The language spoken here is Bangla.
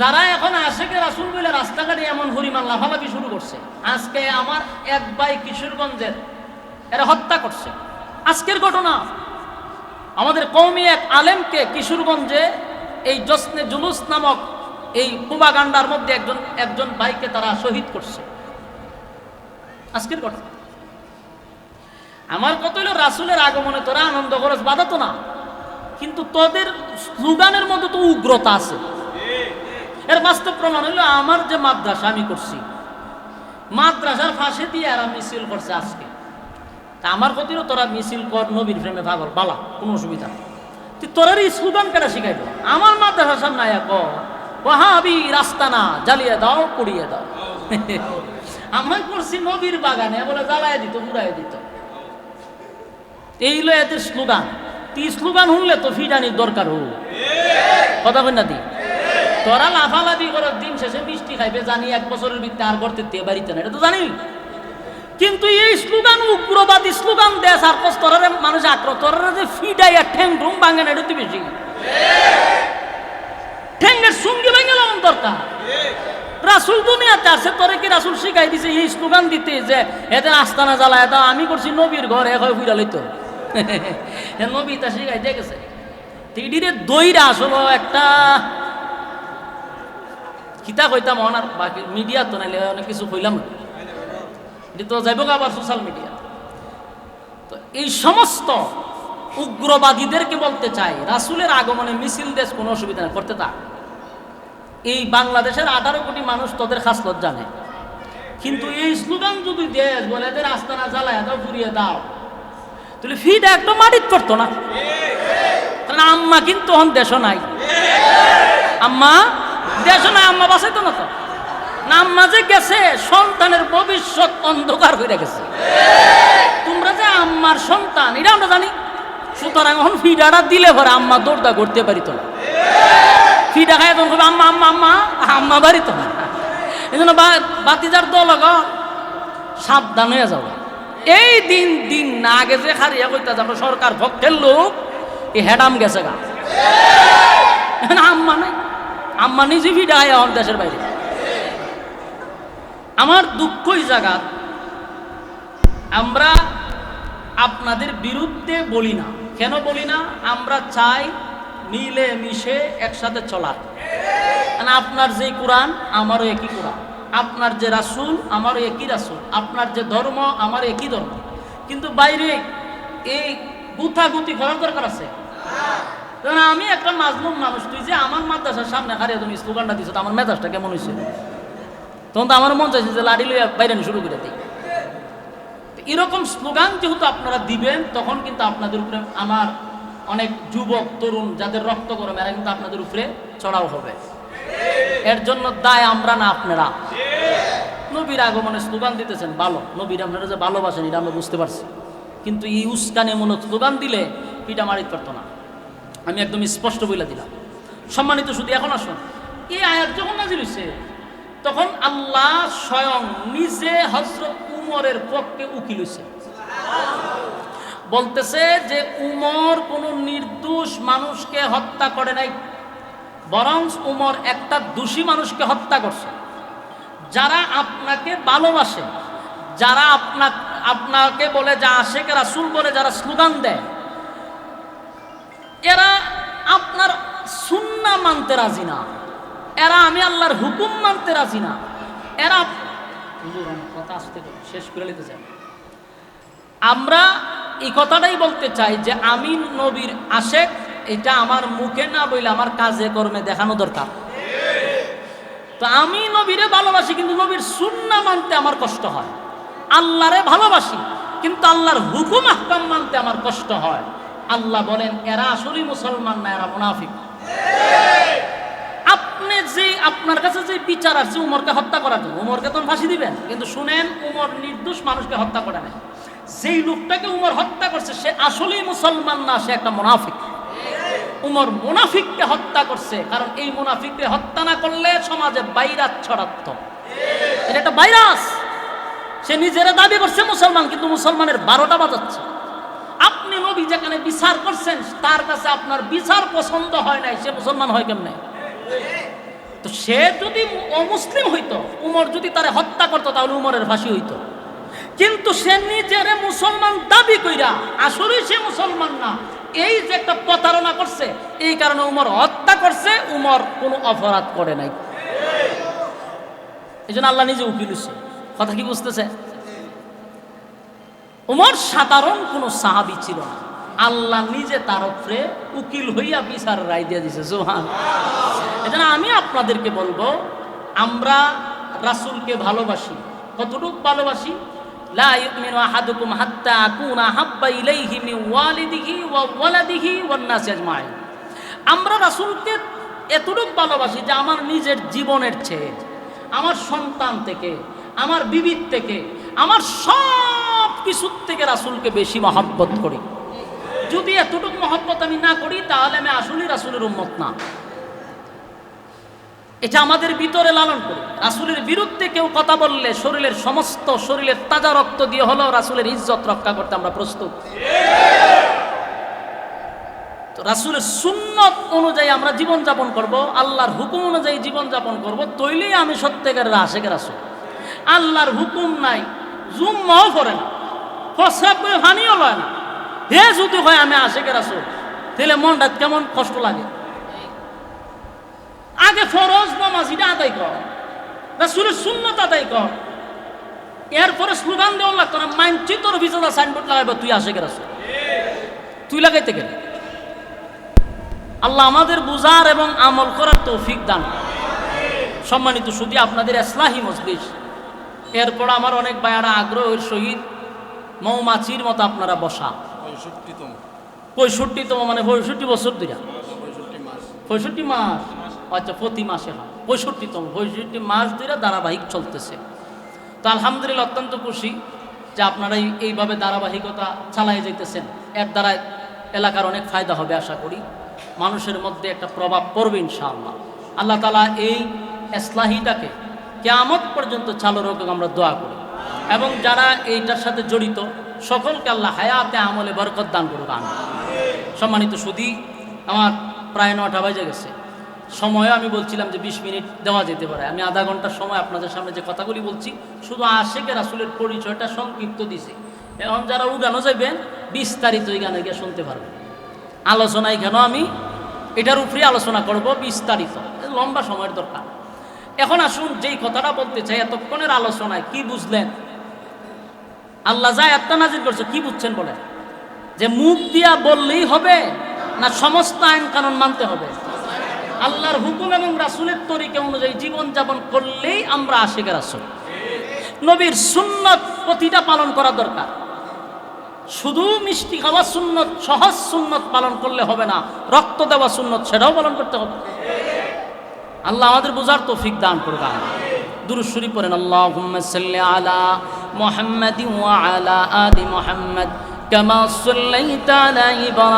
যারা এখন আশেকে রাসুল বলে রাস্তাঘাটে এমন হরিমান লাফালাফি শুরু করছে, আজকে আমার এক ভাই কিশোরগঞ্জের, এরা হত্যা করছে। আজকের ঘটনা, আমাদের কৌমি এক আলেমকে কিশোরগঞ্জে এই জসনে জুলুস নামক এই কুবাগান্ডার মধ্যে একজন একজন ভাইকে তারা শহীদ করছে। আজকের ঘটনা। আমার কত হলো, রাসুলের আগমনে তোরা আনন্দ খরচ বাধা তো না। কিন্তু তোদের স্লোগানের মধ্যে তো উগ্রতা আছে। এর বাস্তব প্রমাণ হলো আমার যে মাদ্রাসা আমি করছি। মাদ্রাসার ফাঁসে দিয়ে এরা মিছিল করছে আজকে। তা আমার ক্ষতিরও তোরা মিছিল কর, নবীর প্রেমে ভাগল বালা, কোনো অসুবিধা তুই তোরার এই স্লোগান কেটা শিখাইব? আমার মাদ্রাসার সামনে আয়া ক ওহাবি রাস্তা না, জ্বালিয়ে দাও, পুড়িয়ে দাও। আমার করছি নবীর বাগানে, বলে জ্বালায় দিত পুড়াই দিত। এই হলো এদের স্লোগান। তুই স্লোগান শুনলে তো ফিডানির দরকার হোক। কথা বল না দি তোরা লাফালাফি করো দিন শেষে মিষ্টি খাইবে, জানি এক বছরের ভিত্তি আর করতে তে বাড়িতে না এটা তো জানি। কিন্তু এই স্লোগান, উগ্রবাদী স্লোগান দেয় সার্কস তোরারে মানুষ আক্র তোরারে যে ফিডাই আর ঠ্যাং ঢুং ভাঙে না, এটা তো বেশি। ঠ্যাঙ্গের সঙ্গে ভেঙে লাগান দরকার রাসুল দুনিয়াতে আছে, তোরে কি রাসুল শিখাই দিছে এই স্লোগান দিতে যে, এদের আস্তানা জ্বালায় দাও আমি করছি নবীর ঘর এক হয় ফুইরা লইতো। এ নবী তা শিখাই দিয়ে গেছে। তিডিরে দইরা আসলো একটা কিতা কইতাম অনার বাকি মিডিয়া তো নাইলে অনেক কিছু কইলাম। তো যাইব আবার সোশ্যাল মিডিয়া তো এই সমস্ত উগ্রবাদীদেরকে বলতে চাই, রাসুলের আগমনে মিছিল দেশ কোনো অসুবিধা নেই, করতে তা এই বাংলাদেশের আঠারো কোটি মানুষ তোদের খাসলত জানে কিন্তু এই স্লোগান যদি দেশ বলে এদের আস্তানা জ্বালায় দাও পুড়িয়ে দাও। তাহলে ফিটা একটা মাটিত পড়তো না। কারণ আম্মা কিন্তু হন দেশ নাই। আম্মা দেশ নাই, আম্মা বাঁচাইতো না তো। না আম্মা যে গেছে, সন্তানের ভবিষ্যৎ অন্ধকার হয়ে গেছে। তোমরা যে আম্মার সন্তান, এটা আমরা জানি। সুতরাং এখন ফিডাটা দিলে পরে আম্মা দৌড়দা করতে পারিত না। ফিডা খায় তখন আম্মা আম্মা আম্মা আম্মা বাড়িত না। এই জন্য বাতিজার দল সাবধান হয়ে যাও। এই দিন দিন না আগে যে খারিয়া কইতা আমরা সরকার ভক্তের লোক, এই হেডাম গেছে গা। আম্মা নাই। আম্মা নিজে ফিডা খায় এখন দেশের বাইরে। আমার দুঃখই জাগাত আমরা আপনাদের বিরুদ্ধে বলি না। কেন বলি না? আমরা চাই মিলে মিশে একসাথে চলার। মানে আপনার যে কোরআন, আমারও একই কোরআন। আপনার যে রাসুল, আমারও একই রাসুল। আপনার যে ধর্ম আমার একই ধর্ম। কিন্তু বাইরে এই গুথাগুতি করার দরকার আছে? কারণ আমি একটা মাজলুম মানুষ, তুই যে আমার মাদ্রাসার সামনে হারিয়ে তুমি স্লোগানটা দিছো আমার মেজাজটা কেমন হয়েছে তখন তো আমার মন চাইছে যে লাড়ি লইয়া বাইরে শুরু করে দিই। এরকম স্লোগান যেহেতু আপনারা দিবেন, তখন কিন্তু আপনাদের উপরে আমার অনেক যুবক, তরুণ যাদের রক্ত গরম, এরা কিন্তু আপনাদের উপরে চড়াও হবে। এর জন্য দায় আমরা না আপনারা। নবীর আগমনে স্লোগান দিতেছেন, ভালো। নবীর আপনারা যে ভালোবাসেন, এটা আমরা বুঝতে পারছি। কিন্তু এই উস্কানিমূলক স্লোগান দিলে পিটা মারিত পারতো না। আমি একদম স্পষ্ট বইলা দিলাম। সম্মানিত শুধু এখন আসুন। এই আয়াত যখন নাজির হয়েছে তখন আল্লাহ স্বয়ং নিজে হজরত উমরের পক্ষে উকিল হয়েছে বলতেছে যে উমর কোনো নির্দোষ মানুষকে হত্যা করে নাই বরং উমর একটা দোষী মানুষকে হত্যা করছে। যারা আপনাকে ভালোবাসে, যারা আপনা আপনাকে বলে যা আশেখ রাসুল বলে যারা স্লোগান দেয় এরা আপনার সুন্না মানতে রাজি না। এরা আমি আল্লাহর হুকুম মানতে রাজি না। এরা হুজুর, কথা আসতে শেষ করে নিতে চাই। আমরা এই কথাটাই বলতে চাই যে আমি নবীর আশেক এটা আমার মুখে না বইলে আমার কাজে কর্মে দেখানো দরকার। তো আমি নবীরে ভালোবাসি কিন্তু নবীর সুন্না মানতে আমার কষ্ট হয়। আল্লাহরে ভালোবাসি কিন্তু আল্লাহর হুকুম আহকাম মানতে আমার কষ্ট হয়। আল্লাহ বলেন, এরা আসলেই মুসলমান না, এরা মুনাফিক। আপনি যে, আপনার কাছে যে বিচার আছে উমরকে হত্যা করার জন্য, উমরকে তখন ফাঁসি দিবেন, কিন্তু শুনেন, উমর নির্দোষ মানুষকে হত্যা করে নাই। যেই লোকটাকে উমর হত্যা করছে, সে আসলেই মুসলমান না, সে একটা মুনাফিক। উমর মুনাফিককে হত্যা করছে, কারণ এই মুনাফিককে হত্যা না করলে সমাজে বাইরাত ছড়াত্ম এটা একটা ভাইরাস। সে নিজেরা দাবি করছে মুসলমান, কিন্তু মুসলমানের বারোটা বাজাচ্ছে। নবী যেখানে বিচার করছেন, তার কাছে আপনার বিচার পছন্দ হয় নাই, সে মুসলমান হয় কেমনে? তো সে যদি অমুসলিম হইতো, উমর যদি তারে হত্যা করতো, তাহলে উমরের ফাঁসি হইতো। কিন্তু সে নিজের মুসলমান দাবি কইরা আসলে সে মুসলমান না। এই যে একটা প্রতারণা করছে, এই কারণে উমর হত্যা করছে, উমর কোনো অপরাধ করে নাই। এই জন্য আল্লাহ নিজে উকিল কথা কি বুঝতেছে? উমর সাধারণ কোনো সাহাবি ছিল না। আল্লাহ নিজে তার উপরে উকিল হইয়া বিচার রায় দিয়ে দিছে সোহান এজন্য আমি আপনাদেরকে বলব, আমরা রাসূলকে ভালোবাসি, কতটুকু ভালোবাসি? লা ইউমিনু আহাদুকুম হাত্তা আকুনা হাব্বা ইলাইহি মিন ওয়ালিদিহি ওয়া ওয়ালাদিহি ওয়ান নাসি আজমাইন। আমরা রাসূলকে এতটুকু ভালোবাসি যে আমার নিজের জীবনের চেয়ে, আমার সন্তান থেকে, আমার বিবির থেকে, আমার সব কিছুর থেকে রাসুলকে বেশি মহাব্বত করি। যদি এতটুকু মহব্বত আমি না করি, তাহলে আমি আসলেই রাসুলের উম্মত না। এটা আমাদের ভিতরে লালন করি। রাসুলের বিরুদ্ধে কেউ কথা বললে শরীরের সমস্ত শরীরের তাজা রক্ত দিয়ে হলেও রাসুলের ইজ্জত রক্ষা করতে আমরা প্রস্তুত। রাসুলের রাসূলের সুন্নত অনুযায়ী আমরা জীবন যাপন করব, আল্লাহর হুকুম অনুযায়ী জীবন যাপন করব, তৈলেই আমি সত্যিকারের আশেকের রাসূল। আল্লাহর হুকুম নাই, জুম্মাও করে না। প্রস্রাব করে পানিও লয় না। হে যদি হয় আমি আশেকের রাসূল, তাহলে মনটা কেমন কষ্ট লাগে? আগে ফরজ নামাজ এটা আদায় কর, রাসূলের সুন্নত আদায় কর। এরপরে স্লোগান দেওয়ার লাগতো না মানছি তোর ভিতরে সাইনবোর্ড লাগাইব, তুই আশেকের রাসূল। তুই লাগাইতে গেলে। আল্লাহ আমাদের বুঝার এবং আমল করার তৌফিক দান। সম্মানিত শুধু আপনাদের এসলাহি মজলিস। এরপর আমার অনেক বায়ারা আগ্রহের সহিত মৌমাছির মতো আপনারা বসা। পঁয়ষট্টিতম। পঁয়ষট্টিতম মানে পঁয়ষট্টি বছর দুইটা পঁয়ষট্টি মাস। আচ্ছা প্রতি মাসে হয়। পঁয়ষট্টিতম পঁয়ষট্টি মাস ধরে ধারাবাহিক চলতেছে। তো আলহামদুলিল্লাহ অত্যন্ত খুশি যে আপনারা এই- এইভাবে ধারাবাহিকতা চালাই যেতেছেন এর দ্বারা এলাকার অনেক ফায়দা হবে আশা করি। মানুষের মধ্যে একটা প্রভাব পড়বে ইনশাআল্লাহ। আল্লাহ তালা এই এসলাহিটাকে কেয়ামত পর্যন্ত চালু হোক আমরা দোয়া করি। এবং যারা এইটার সাথে জড়িত, সকলকে আল্লাহ হায়াতে আমলে বরকত দান করুক আমি সম্মানিত সুদী আমার প্রায় নটা বাজে গেছে। সময়ও আমি বলছিলাম যে বিশ মিনিট দেওয়া যেতে পারে। আমি আধা ঘণ্টার সময় আপনাদের সামনে যে কথাগুলি বলছি, শুধু আশেকে রাসুলের পরিচয়টা সংক্ষিপ্ত দিছে। এখন যারা উগানো যাবেন বিস্তারিত ওই গানে গিয়ে শুনতে পারবেন। আলোচনায় কেন আমি এটার উপরে আলোচনা করব বিস্তারিত। লম্বা সময়ের দরকার। এখন আসুন যেই কথাটা বলতে চাই, এতক্ষণের আলোচনায় কি বুঝলেন? আল্লাহ যা একটা নাজির করছে, কি বুঝছেন বলেন? যে মুখ দিয়া বললেই হবে না সমস্ত আইন কানুন মানতে হবে? আল্লাহর হুকুম এবং রাসুলের তরিকা অনুযায়ী জীবন যাপন করলেই আমরা আশেখ রাসুল। নবীর সুন্নত প্রতিটা পালন করা দরকার। শুধু মিষ্টি খাওয়া সুন্নত, সহজ সুন্নত পালন করলে হবে না, রক্ত দেওয়া সুন্নত সেটাও পালন করতে হবে। আল্লাহ আমাদের বোঝার তৌফিক দান করবে দুরুদ শরীফ পড়েন সাল্লি আলা মুহাম্মাদিন ওয়া আলা আলি মুহাম্মাদ কামা সাল্লাইতা আলা ইব্রাহিম